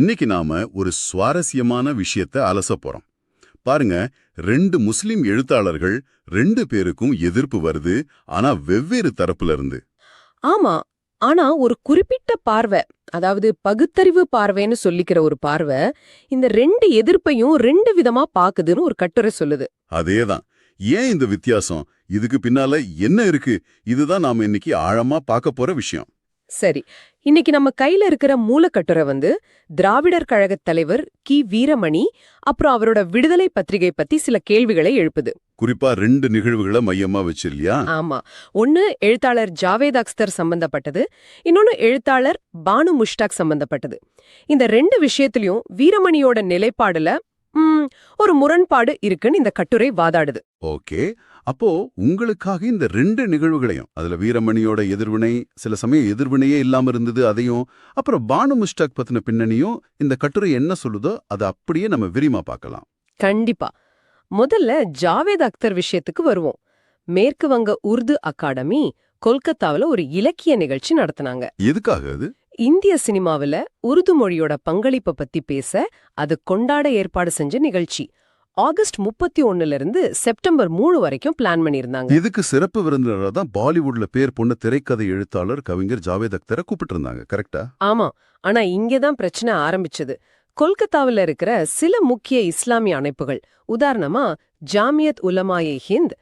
இன்னைக்கு நாம ஒரு சுவாரஸ்யமான விஷயத்த அலச போறோம். பாருங்க ரெண்டு முஸ்லிம் எழுத்தாளர்கள் ரெண்டு பேருக்கும் எதிர்ப்பு வருது ஆனா வெவ்வேறு தரப்புல இருந்து. ஆமா ஆனா ஒரு குறிப்பிட்ட பார்வை அதாவது பகுத்தறிவு பார்வைன்னு சொல்லிக்கிற ஒரு பார்வை இந்த ரெண்டு எதிர்ப்பையும் ரெண்டு விதமா பாக்குதுன்னு ஒரு கட்டுரை சொல்லுது. அதேதான். ஏன் இந்த வித்தியாசம்? இதுக்கு பின்னால என்ன இருக்கு? இதுதான் நாம இன்னைக்கு ஆழமா பார்க்க போற விஷயம். சரி இன்னைக்கு நம்ம கையில இருக்கிற மூலக்கட்டுரை வந்து திராவிடர் கழகத் தலைவர் கி. வீரமணி அப்புறம் அவரோட விடுதலை பத்திரிகை பத்தி சில கேள்விகளை எழுப்புது. குறிப்பா ரெண்டு நிகழ்வுகளை மையமா வச்சு இல்லையா ஆமா ஒன்னு எழுத்தாளர் ஜாவேத் அக்ஸ்தர் சம்பந்தப்பட்டது இன்னொன்னு எழுத்தாளர் பானு முஷ்டாக் சம்பந்தப்பட்டது. இந்த ரெண்டு விஷயத்திலயும் வீரமணியோட நிலைப்பாடுல ஒரு முரண்பாடு இருக்குன்னு இந்த கட்டுரை வாதாடுது. ஓகே அப்போ உங்களுக்காக இந்த ரெண்டு நிகழ்வுகளையும் அதுல வீரமணியோட எதிர்வினை சில சமயம் எதிர்வினையே இல்லாம இருந்தது அதையும் அப்புறம் பானு முஸ்டாக் பத்தின பின்னணியும் இந்த கட்டுரை என்ன சொல்லுதோ அதை அப்படியே நம்ம விரிமா பார்க்கலாம். கண்டிப்பா. முதல்ல ஜாவேத் அக்தர் விஷயத்துக்கு வருவோம். மேற்கு வங்க உருது அகாடமி கொல்கத்தாவுல ஒரு இலக்கிய நிகழ்ச்சி நடத்துனாங்க. எதுக்காக அது? இந்திய சினிமாவுல உருது மொழியோட பங்களிப்பை பத்தி பேச அது கொண்டாட ஏற்பாடு செஞ்ச நிகழ்ச்சி. ஆகஸ்ட் முப்பத்தி ஒண்ணுல இருந்து செப்டம்பர் மூணு வரைக்கும் பிளான் பண்ணியிருந்தாங்க. இதுக்கு சிறப்பு விருந்தினராக தான் பாலிவுட்ல பேர் பொண்ண திரைக்கதை எழுத்தாளர் கவிஞர் ஜாவேத் அக்தரை கூப்பிட்டு இருந்தாங்க கரெக்டா ஆமா ஆனா இங்கதான் பிரச்சனை ஆரம்பிச்சது. கொல்கத்தாவுல இருக்கிற சில முக்கிய இஸ்லாமிய அமைப்புகள் உதாரணமா ஜாமியத் உலமாயே ஹிந்த்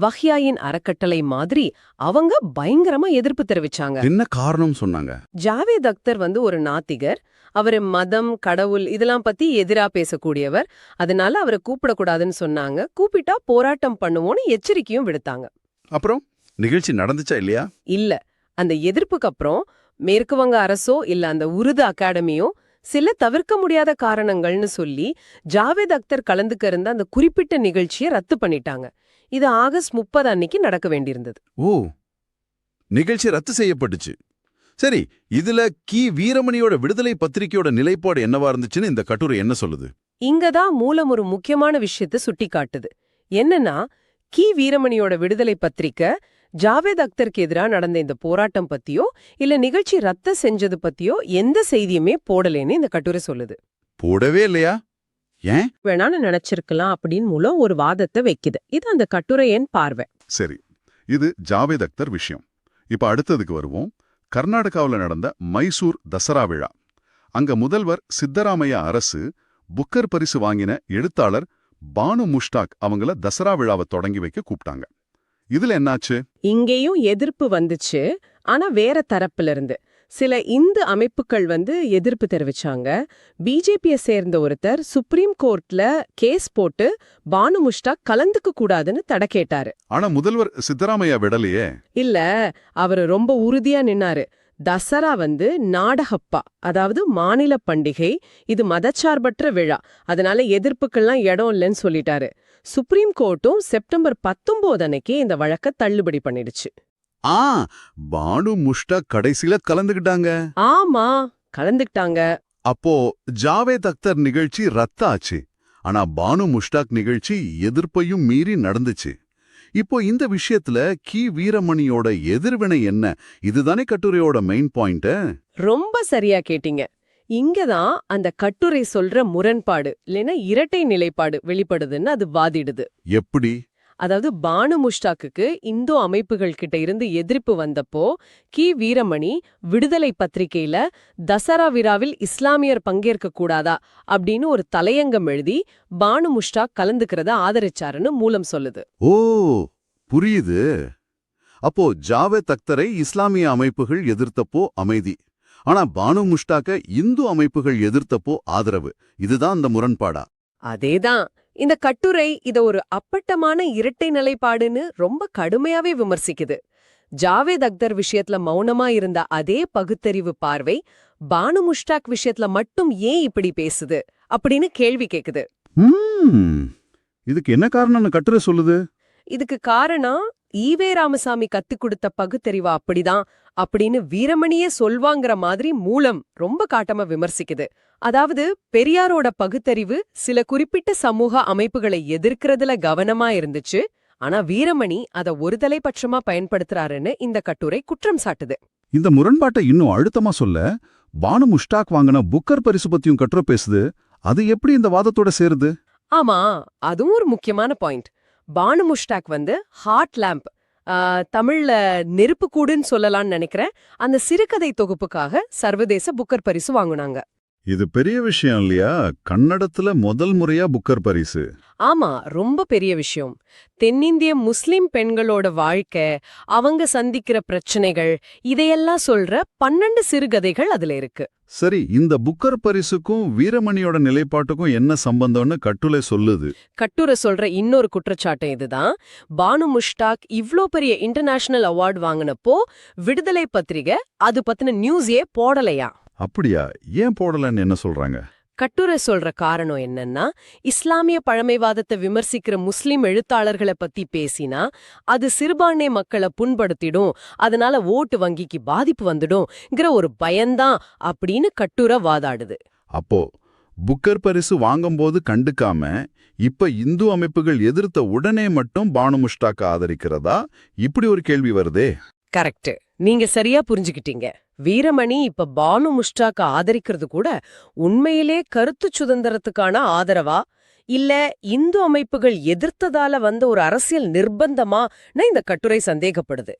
வஹ்யாயின் அறக்கட்டளை மாதிரி அவங்க பயங்கரமா எதிர்ப்பு தெரிவிச்சாங்க. என்ன காரணம் சொன்னாங்க? ஜாவேத் அக்தர் வந்து ஒரு நாத்திகர். அவரு மதம் கடவுள் இதெல்லாம் பத்தி எதிரா பேசக்கூடியவர். அதனால அவரை கூப்பிடக்கூடாதுன்னு சொன்னாங்க. கூப்பிட்டா போராட்டம் பண்ணுவோம்னு எச்சரிக்கையும் விடுத்தாங்க. அப்புறம்? நிகழ்ச்சி நடந்துச்சா இல்லையா? இல்ல. அந்த எதிர்ப்புக்கு அப்புறம் மேற்கு வங்க அரசோ இல்ல அந்த உருது அகாடமியோ சில தவிர்க்க முடியாத காரணங்கள்னு சொல்லி ஜாவேத் அக்தர் கலந்துக்க இருந்த அந்த குறிப்பிட்ட நிகழ்ச்சியை ரத்து பண்ணிட்டாங்க. இது ஆகஸ்ட் முப்பது அன்னைக்கு நடக்க வேண்டியிருந்தது. ஓ நிகழ்ச்சி ரத்து செய்யப்பட்டுச்சு. சரி இதுல கி. வீரமணியோட விடுதலை பத்திரிகையோட நிலைப்பாடு என்னவா இருந்துச்சுன்னு இந்த கட்டுரை என்ன சொல்லுது? இங்கதான் மூலம் ஒரு முக்கியமான விஷயத்தை சுட்டி காட்டுது என்னன்னா கி. வீரமணியோட விடுதலை பத்திரிக்கை ஜாவேத் அக்தருக்கு எதிரா நடந்த இந்த போராட்டம் பத்தியோ இல்ல நிகழ்ச்சி ரத்த செஞ்சது பத்தியோ எந்த செய்தியுமே போடலேன்னு இந்த கட்டுரை சொல்லுது. போடவே இல்லையா? ஏன்? வேணான்னு நினைச்சிருக்கலாம் அப்படின்னு மூலம் ஒரு வாதத்தை வைக்குது. இது அந்த கட்டுரையின் பார்வை. சரி இது ஜாவேத் அக்தர் விஷயம். இப்ப அடுத்ததுக்கு வருவோம். கர்நாடகாவுல நடந்த மைசூர் தசரா விழா. அங்க முதல்வர் சித்தராமையா அரசு புக்கர் பரிசு வாங்கின எழுத்தாளர் பானு முஷ்டாக் அவங்கள தசரா விழாவை தொடங்கி வைக்க கூப்பிட்டாங்க. இதுல என்னாச்சு? இங்கேயும் எதிர்ப்பு வந்துச்சு. ஆனா வேற தரப்புல இருந்து. சில இந்து அமைப்புகள் வந்து எதிர்ப்பு தெரிவிச்சாங்க. பிஜேபியை சேர்ந்த ஒருத்தர் சுப்ரீம் கோர்ட்ல கேஸ் போட்டு பானு முஷ்டாக் கலந்துக்க கூடாதுன்னு தடை கேட்டாரு. ஆனா முதல்வர் சித்தராமையா விடலையே? இல்ல அவரு ரொம்ப உறுதியா நின்னாரு. தசரா வந்து நாடகப்பா அதாவது மாநில பண்டிகை இது மதச்சார்பற்ற விழா அதனால எதிர்ப்புக்கெல்லாம் இடம் இல்லைன்னு சொல்லிட்டாரு. சுப்ரீம் கோர்ட்டும் செப்டம்பர் பத்தொன்பது அன்னைக்கு இந்த வழக்க தள்ளுபடி பண்ணிடுச்சு. ஆ பானு முஷ்டாக் கடைசியில கலந்துக்கிட்டாங்க ஆமா கலந்துக்கிட்டாங்க. அப்போ ஜாவேத் அக்தர் நிகழ்ச்சி ரத்தாச்சு. ஆனா பானு முஷ்டாக் நிகழ்ச்சி எதிர்ப்பையும் மீறி நடந்துச்சு. இப்போ இந்த விஷயத்துல கி. வீரமணியோட எதிர்வினை என்ன? இதுதானே கட்டுரையோட மெயின் பாயிண்ட் ரொம்ப சரியா கேட்டீங்க. இங்கதான் அந்த கட்டுரை சொல்ற முரண்பாடு இல்லைன்னா இரட்டை நிலைப்பாடு வெளிப்படுதுன்னு அது வாதிடுது. எப்படி? அதாவது பானு முஷ்டாக்குக்கு இந்து அமைப்புகள் கிட்ட இருந்து எதிர்ப்பு வந்தப்போ கி. வீரமணி விடுதலை பத்திரிகையில தசரா விழாவில் இஸ்லாமியர் பங்கேற்க கூடாதா அப்படின்னு ஒரு தலையங்கம் எழுதி பானு முஷ்டாக் கலந்துக்கிறத ஆதரிச்சாருன்னு மூலம் சொல்லுது. ஓ புரியுது. அப்போ ஜாவேத் அக்தரை இஸ்லாமிய அமைப்புகள் எதிர்த்தப்போ அமைதி. ஆனா பானு முஷ்டாக்க இந்து அமைப்புகள் எதிர்த்தப்போ ஆதரவு. இதுதான் அந்த முரண்பாடா? அதேதான். இந்த கட்டுரை இத ஒரு அப்பட்டமான இரட்டை நிலைப்பாடுன்னு ரொம்ப கடுமையாவே விமர்சிக்குது. ஜாவேத் அக்தர் விஷயத்துல மௌனமா இருந்த அதே பகுத்தறிவு பார்வை பானு முஷ்டாக் விஷயத்துல மட்டும் ஏன் இப்படி பேசுது? அப்படின்னு கேள்வி கேக்குது. இதுக்கு என்ன காரணம்னு கட்டுரை சொல்லுது? இதுக்கு காரணம் ஈவே ராமசாமி கத்துக் கொடுத்த பகுத்தறிவா அப்படிதான் அப்படின்னு வீரமணியே சொல்வாங்கிற மாதிரி மூலம் ரொம்ப காட்டமா விமர்சிக்குது. அதாவது பெரியாரோட பகுத்தறிவு சில குறிப்பிட்ட சமூக அமைப்புகளை எதிர்க்கிறதுல கவனமா இருந்துச்சு. ஆனா வீரமணி அத ஒரு தலைப்பட்சமா பயன்படுத்துறாருன்னு இந்த கட்டுரை குற்றம் சாட்டுது. இந்த முரண்பாட்டை இன்னும் அழுத்தமா சொல்ல பானு முஷ்டாக் வாங்கின புக்கர் பரிசு பத்தியும் கட்டுரை பேசுது. அது எப்படி இந்த வாதத்தோட சேருது? ஆமா அதுவும் ஒரு முக்கியமான பாயிண்ட். பானு முஷ்டாக் வந்து ஹார்ட் லேம்ப் தமிழ்ல நெருப்பு கூடுன்னு சொல்லலாம்னு நினைக்கிறேன். அந்த சிறுகதை தொகுப்புக்காக சர்வதேச புக்கர் பரிசு வாங்குனாங்க. இது பெரிய விஷயம் இல்லையா? கன்னடத்துல முதல் முறையா புக்கர் பரிசு. ஆமா ரொம்ப பெரிய விஷயம். தென்னிந்திய முஸ்லிம் பெண்களோட வாழ்க்கை அவங்க சந்திக்கிற பிரச்சனைகள் இதையெல்லாம் சொல்ற பன்னெண்டு சிறுகதைகள் அதுல இருக்கு. சரி இந்த புக்கர் பரிசுக்கும் வீரமணியோட நிலைப்பாட்டுக்கும் என்ன சம்பந்தம்னு கட்டுரை சொல்லுது. கட்டுரை சொல்ற இன்னொரு குற்றச்சாட்டு இதுதான். பானு முஷ்டாக் இவ்ளோ பெரிய இன்டர்நேஷனல் அவார்டு வாங்கினப்போ விடுதலை பத்திரிகை அது பத்தின நியூஸே போடலையா? அப்படியா? ஏன் போடலன்னு என்ன சொல்றாங்க? கட்டுரை சொல்ற காரணம் என்னன்னா இஸ்லாமிய பழமைவாதத்தை விமர்சிக்கிற முஸ்லிம் எழுத்தாளர்களை பத்தி பேசினா அது சிறுபான்மை மக்களை புண்படுத்திடும் அதனால ஓட்டு வங்கிக்கு பாதிப்பு வந்துடும்ங்கிற ஒரு பயம்தான் அப்படின்னு கட்டுரை வாதாடுது. அப்போ புக்கர் பரிசு வாங்கும்போது கண்டுக்காம இப்ப இந்து அமைப்புகள் எதிர்த்த உடனே மட்டும் பானு முஷ்டாக்க ஆதரிக்கிறதா? இப்படி ஒரு கேள்வி வருதே. கரெக்ட் நீங்க சரியா புரிஞ்சுக்கிட்டீங்க. வீரமணி இப்ப பானு முஷ்டாக்க ஆதரிக்கிறது கூட உண்மையிலே கருத்து சுதந்திரத்துக்கான ஆதரவா? இல்ல இந்து அமைப்புகள் எதிர்த்ததால வந்த ஒரு அரசியல் நிர்பந்தமான்னு இந்த கட்டுரை சந்தேகப்படுது.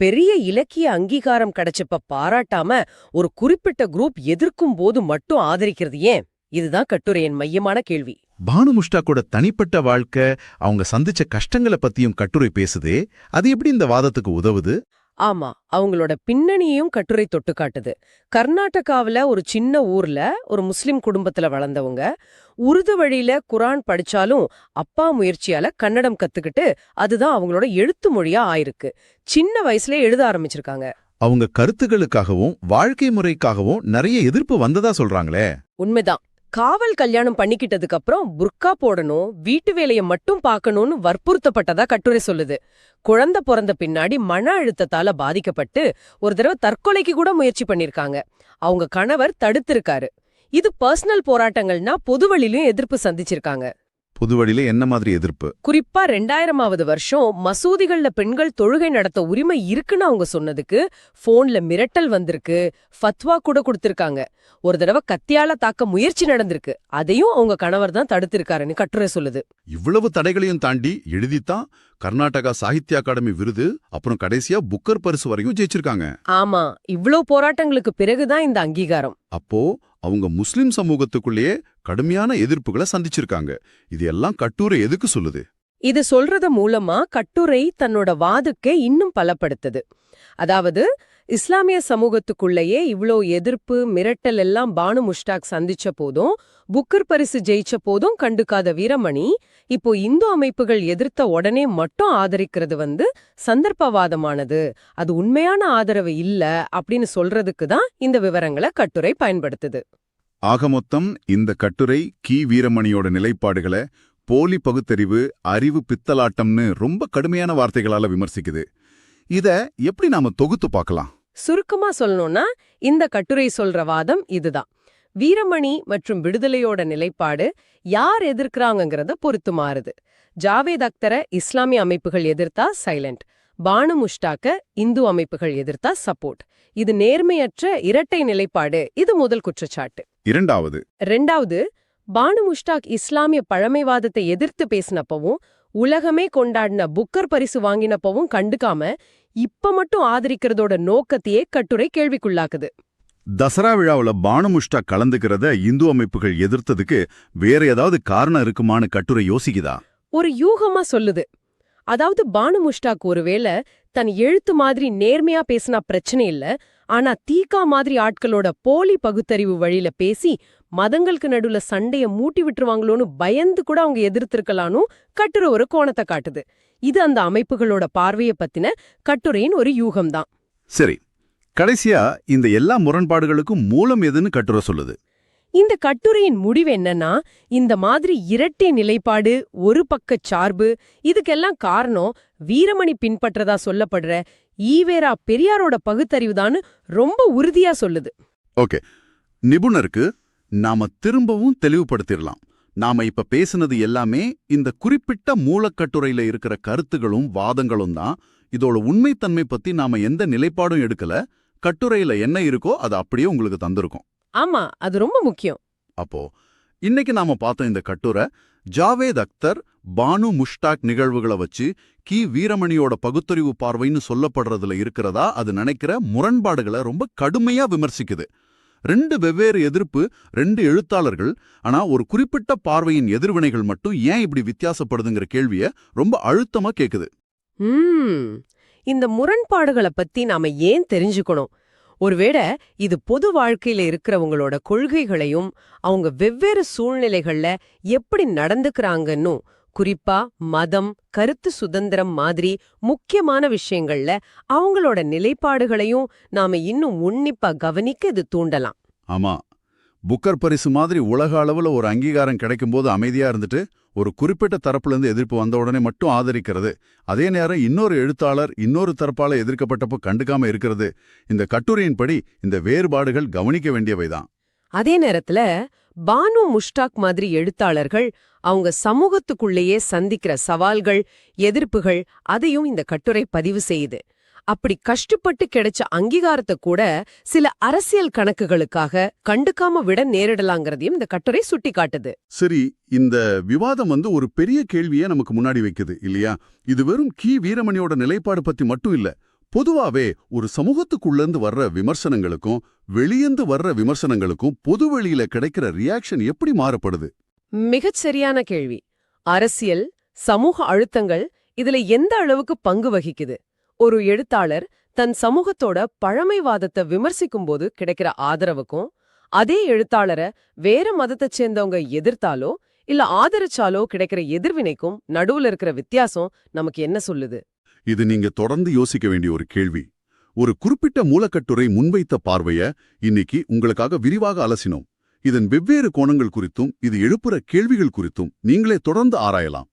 பெரிய இலக்கிய அங்கீகாரம் கிடைச்சப்ப பாராட்டாம ஒரு குறிப்பிட்ட குரூப் எதிர்க்கும் போது மட்டும் ஆதரிக்கிறது ஏன்? இதுதான் கட்டுரையின் மையமான கேள்வி. பானு முஷ்டாக்கோட தனிப்பட்ட வாழ்க்கை அவங்க சந்திச்ச கஷ்டங்களை பத்தியும் கட்டுரை பேசுதே அது எப்படி இந்த வாதத்துக்கு உதவுது? ஆமா அவங்களோட பின்னணியையும் கட்டுரை தொட்டு காட்டுது. கர்நாடகாவுல ஒரு சின்ன ஊர்ல ஒரு முஸ்லிம் குடும்பத்துல வளர்ந்தவங்க உருது வழியில குரான் படிச்சாலும் அப்பா முயற்சியால கன்னடம் கத்துக்கிட்டு அதுதான் அவங்களோட எழுத்து மொழியா ஆயிருக்கு. சின்ன வயசுல எழுத ஆரம்பிச்சிருக்காங்க. அவங்க கருத்துகளுக்காகவும் வாழ்க்கை முறைக்காகவும் நிறைய எதிர்ப்பு வந்ததா சொல்றாங்களே? உண்மைதான். காவல் கல்யாணம் பண்ணிக்கிட்டதுக்கு அப்புறம் புர்கா போடணும் வீட்டு வேலைய மட்டும் பார்க்கணும்னு வற்புறுத்தப்பட்டதா கட்டுரை சொல்லுது. குழந்தை பிறந்த பின்னாடி மன அழுத்தத்தால பாதிக்கப்பட்டு ஒரு தடவை தற்கொலைக்கு கூட முயற்சி பண்ணிருக்காங்க. அவங்க கணவர் தடுத்திருக்காரு. இது பர்சனல் போராட்டங்கள்னா பொதுவழிலையும் எதிர்ப்பு சந்திச்சிருக்காங்க. புதுவழியில என்ன மாதிரி எதிர்ப்பு? குறிப்பா ரெண்டாயிரமாவது வருஷம் மசூதிகள்ல பெண்கள் தொழுகை நடத்த உரிமை இருக்குன்னு அவங்க சொன்னதுக்கு போன்ல மிரட்டல் வந்திருக்கு ஃபத்வா கூட கொடுத்திருக்காங்க. ஒரு தடவை கத்தியால தாக்க முயற்சி நடந்திருக்கு. அதையும் அவங்க கணவர் தான் தடுத்திருக்காருன்னு கட்டுரை சொல்லுது. இவ்வளவு தடைகளையும் தாண்டி எழுதித்தான் கர்நாடகா சாகித்ய அகாடமி விருது அப்புறம் கடைசியா புக்கர் பரிசு வரையும் ஜெயிச்சிருக்காங்க. ஆமா இவ்ளோ போராட்டங்களுக்கு பிறகுதான் இந்த அங்கீகாரம். அப்போ அவங்க முஸ்லிம் சமூகத்துக்குள்ளேயே கடுமையான எதிர்ப்புகளை சந்திச்சிருக்காங்க. இது எல்லாம் கட்டுரை எதுக்கு சொல்லுது? இது சொல்றது மூலமா கட்டுரை தன்னோட வாதுக்கே இன்னும் பலப்படுத்துது. அதாவது இஸ்லாமிய சமூகத்துக்குள்ளேயே இவ்ளோ எதிர்ப்பு மிரட்டல் எல்லாம் பானு முஷ்டாக் சந்திச்ச போதும் புக்கர் பரிசு ஜெயிச்ச போதும் கண்டுக்காத வீரமணி இப்போ இந்து அமைப்புகள் எதிர்த்த உடனே மட்டும் ஆதரிக்கிறது வந்து சந்தர்ப்பவாதமானது. அது உண்மையான ஆதரவு இல்ல அப்படின்னு சொல்றதுக்கு தான் இந்த விவரங்களை கட்டுரை பயன்படுத்துது. ஆக மொத்தம் இந்த கட்டுரை கி. வீரமணியோட நிலைப்பாடுகளை போலி பகுத்தறிவு அறிவு பித்தலாட்டம்னு ரொம்ப கடுமையான வார்த்தைகளால விமர்சிக்குது. இத எப்படி நாம தொகுத்து பார்க்கலாம்? சுருக்கமா சொல்லணும்னா இந்த கட்டுரை சொல்ற வாதம் இதுதான். வீரமணி மற்றும் விடுதலையோட நிலைப்பாடு யார் எதிர்க்கறாங்கங்கறத பொறுத்து மாறுது. ஜாவேத் அக்தரை இஸ்லாமிய அமைப்புகள் எதிர்த்தா சைலண்ட். பானு முஷ்டாக்க இந்து அமைப்புகள் எதிர்த்தா சப்போர்ட். இது நேர்மையற்ற இரட்டை நிலைப்பாடு இது முதல் குற்றச்சாட்டு. இரண்டாவது. ரெண்டாவது பானு முஷ்டாக் இஸ்லாமிய பழமைவாதத்தை எதிர்த்து பேசினப்பவும் உலகமே கொண்டாடின புக்கர் பரிசு வாங்கினப்பவும் கண்டுக்காம இப்ப மட்டும் ஆதரிக்கிறதோட நோக்கத்தையே கட்டுரை கேள்விக்குள்ளாக்குது. தசரா விழாவுல பானு முஷ்டா கலந்துக்கிறத இந்து அமைப்புகள் எதிர்த்ததுக்கு வேற ஏதாவது காரணம் இருக்குமான்னு கட்டுரை யோசிக்குதா? ஒரு யூகமா சொல்லுது. அதாவது பானு முஷ்டாக் ஒருவேளை தன் எழுத்து மாதிரி நேர்மையா பேசினா பிரச்சனை இல்ல ஆனா தீகா மாதிரி ஆட்களோட போலி பகுத்தறிவு வழியில பேசி மதங்களுக்கு நடுவுல சண்டைய மூட்டி விட்டுருவாங்களோன்னு பயந்து கூட அவங்க எதிர்த்திருக்கலானும் கட்டுரை ஒரு கோணத்தை காட்டுது. இது அந்த அமைப்புகளோட பார்வைய பத்தின கட்டுரையின் ஒரு யூகம்தான். சரி. கடைசியா இந்த எல்லா முரண்பாடுகளுக்கும் மூலம் எதுன்னு கட்டுரை சொல்லுது. இந்த கட்டுரையின் முடிவு என்னன்னா இந்த மாதிரி இரட்டை நிலைப்பாடு ஒரு பக்க சார்பு இதுக்கெல்லாம் காரணம் வீரமணி பின்பற்றதா சொல்லப்படுற ஈவேரா பெரியாரோட பகுத்தறிவுதான்னு ரொம்ப உறுதியா சொல்லுது. ஓகே. நிபுணருக்கு நாம திரும்பவும் தெளிவுபடுத்திடலாம். நாம இப்ப பேசுனது எல்லாமே இந்த குறிப்பிட்ட மூலக்கட்டுரையில இருக்கிற கருத்துகளும் வாதங்களும் தான். இதோட உண்மைத்தன்மை பத்தி நாம எந்த நிலைப்பாடும் எடுக்கல. கட்டுரையில என்ன இருக்கோ அது அப்படியே உங்களுக்கு தந்திருக்கும். ஆமா அது ரொம்ப முக்கியம். அப்போ இன்னைக்கு நாம பார்த்த இந்த கட்டுரை ஜாவேத் அக்தர் பானு முஷ்டாக் நிகழ்வுகளை வச்சு கி. வீரமணியோட பகுத்தறிவு பார்வைன்னு சொல்லப்படுறதுல இருக்கிறதா அது நினைக்கிற முரண்பாடுகளை ரொம்ப கடுமையா விமர்சிக்குது. ரெண்டு வெவ்வேறு எதிர்ப்பு ரெண்டு எழுத்தாளர்கள் ஆனா ஒரு குறிப்பிட்ட பார்வையின் எதிர்வினைகள் மட்டும் ஏன் இப்படி வித்தியாசப்படுதுங்கிற கேள்விய ரொம்ப அழுத்தமா கேக்குது. இந்த முரண்பாடுகளை பத்தி நாம ஏன் தெரிஞ்சுக்கணும்? ஒருவேளை இது பொது வாழ்க்கையில இருக்கிறவங்களோட கொள்கைகளையும் அவங்க வெவ்வேறு சூழ்நிலைகள்ல எப்படி நடந்துக்கறாங்கன்னு குறிப்பா மதம் கருத்து சுதந்திரம் மாதிரி முக்கியமான விஷயங்கள்ல அவங்களோட நிலைப்பாடுகளையும் நாம இன்னும் உன்னிப்பா கவனிக்க இது தூண்டலாம். ஆமா. புக்கர் பரிசு மாதிரி உலக அளவுல ஒரு அங்கீகாரம் கிடைக்கும்போது அமைதியா இருந்துட்டு ஒரு குறிப்பிட்ட தரப்புல இருந்து எதிர்ப்பு வந்த உடனே மட்டும் ஆதரிக்கிறது. அதே நேரம் இன்னொரு எழுத்தாளர் இன்னொரு தரப்பால எதிர்க்கப்பட்டப்போ கண்டுக்காம இருக்கிறது. இந்த கட்டுரையின்படி இந்த வேறுபாடுகள் கவனிக்க வேண்டியவைதான். அதே நேரத்துல பானு முஷ்டாக் மாதிரி எழுத்தாளர்கள் அவங்க சமூகத்துக்குள்ளேயே சந்திக்கிற சவால்கள் எதிர்ப்புகள் அதையும் இந்த கட்டுரை பதிவு செய்யுது. அப்படி கஷ்டப்பட்டு கிடைச்ச அங்கீகாரத்தை கூட சில அரசியல் கணக்குகளுக்காக கண்டுக்காம விட நேரிடலாங்கிறதையும் இந்த கட்டுரை சுட்டிக்காட்டுது. சரி இந்த விவாதம் வந்து ஒரு பெரிய கேள்வியை நமக்கு முன்னாடி வைக்குது இல்லையா? இது வெறும் கி. வீரமணியோட நிலைப்பாடு பத்தி மட்டும் இல்ல பொதுவாவே ஒரு சமூகத்துக்குள்ளேந்து வர்ற விமர்சனங்களுக்கும் வெளியேந்து வர்ற விமர்சனங்களுக்கும் பொதுவெளியில கிடைக்கிற ரியாக்ஷன் எப்படி மாறுபடுது? மிகச் சரியான கேள்வி. அரசியல் சமூக அழுத்தங்கள் இதுல எந்த அளவுக்கு பங்கு வகிக்குது? ஒரு எழுத்தாளர் தன் சமூகத்தோட பழமைவாதத்தை விமர்சிக்கும்போது கிடைக்கிற ஆதரவுக்கும் அதே எழுத்தாளரை வேற மதத்தைச் சேர்ந்தவங்க எதிர்த்தாலோ இல்ல ஆதரிச்சாலோ கிடைக்கிற எதிர்வினைக்கும் நடுவுல இருக்கிற வித்தியாசம் நமக்கு என்ன சொல்லுது? இது நீங்க தொடர்ந்து யோசிக்க வேண்டிய ஒரு கேள்வி. ஒரு குறிப்பிட்ட மூலக்கட்டுரை முன்வைத்த பார்வைய இன்னைக்கு உங்களுக்காக விரிவாக அலசினோம். இதன் வெவ்வேறு கோணங்கள் குறித்தும் இது எழுப்புற கேள்விகள் குறித்தும் நீங்களே தொடர்ந்து ஆராயலாம்.